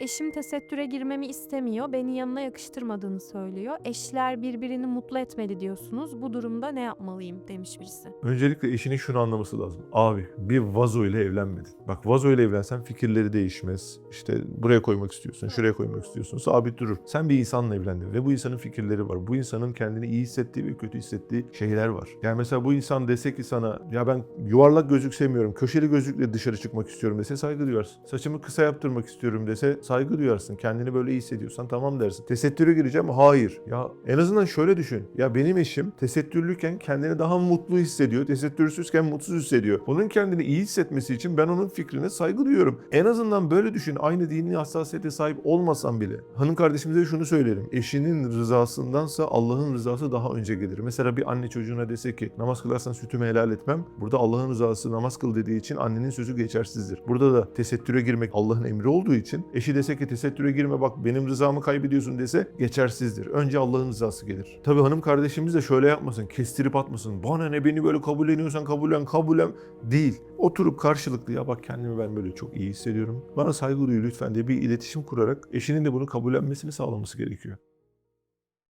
Eşim tesettüre girmemi istemiyor, beni yanına yakıştırmadığını söylüyor. Eşler birbirini mutlu etmeli diyorsunuz. Bu durumda ne yapmalıyım demiş birisi. Öncelikle eşinin şunu anlaması lazım. Abi bir vazo ile evlenmedin. Bak vazo ile evlensen fikirleri değişmez. İşte buraya koymak istiyorsun, şuraya koymak istiyorsun. Sabit durur. Sen bir insanla evlendin ve bu insanın fikirleri var. Bu insanın kendini iyi hissettiği ve kötü hissettiği şeyler var. Yani mesela bu insan dese ki sana ya ben yuvarlak gözlük sevmiyorum, köşeli gözlükle dışarı çıkmak istiyorum dese saygı duyarsın. Saçımı kısa yaptırmak istiyorum dese saygı duyarsın. Kendini böyle iyi hissediyorsan tamam dersin. Tesettüre gireceğim hayır. Ya en azından şöyle düşün. Ya benim eşim tesettürlüyken kendini daha mutlu hissediyor. Tesettürsüzken mutsuz hissediyor. Onun kendini iyi hissetmesi için ben onun fikrine saygı duyuyorum. En azından böyle düşün. Aynı dini hassasiyete sahip olmasam bile. Hanım kardeşimize şunu söylerim. Eşinin rızasındansa Allah'ın rızası daha önce gelir. Mesela bir anne çocuğuna dese ki namaz kılarsan sütümü helal etmem. Burada Allah'ın rızası namaz kıl dediği için annenin sözü geçersizdir. Burada da tesettüre girmek Allah'ın emri olduğu için eşi dese ki tesettüre girme bak benim rızamı kaybediyorsun dese geçersizdir. Önce Allah'ın rızası gelir. Tabii hanım kardeşimiz de şöyle yapmasın. Kestirip atmasın. Bana ne beni böyle kabulleniyorsan kabullen kabullen değil. Oturup karşılıklı ya bak kendimi ben böyle çok iyi hissediyorum. Bana saygı duy lütfen diye bir iletişim kurarak eşinin de bunu kabullenmesini sağlaması gerekiyor.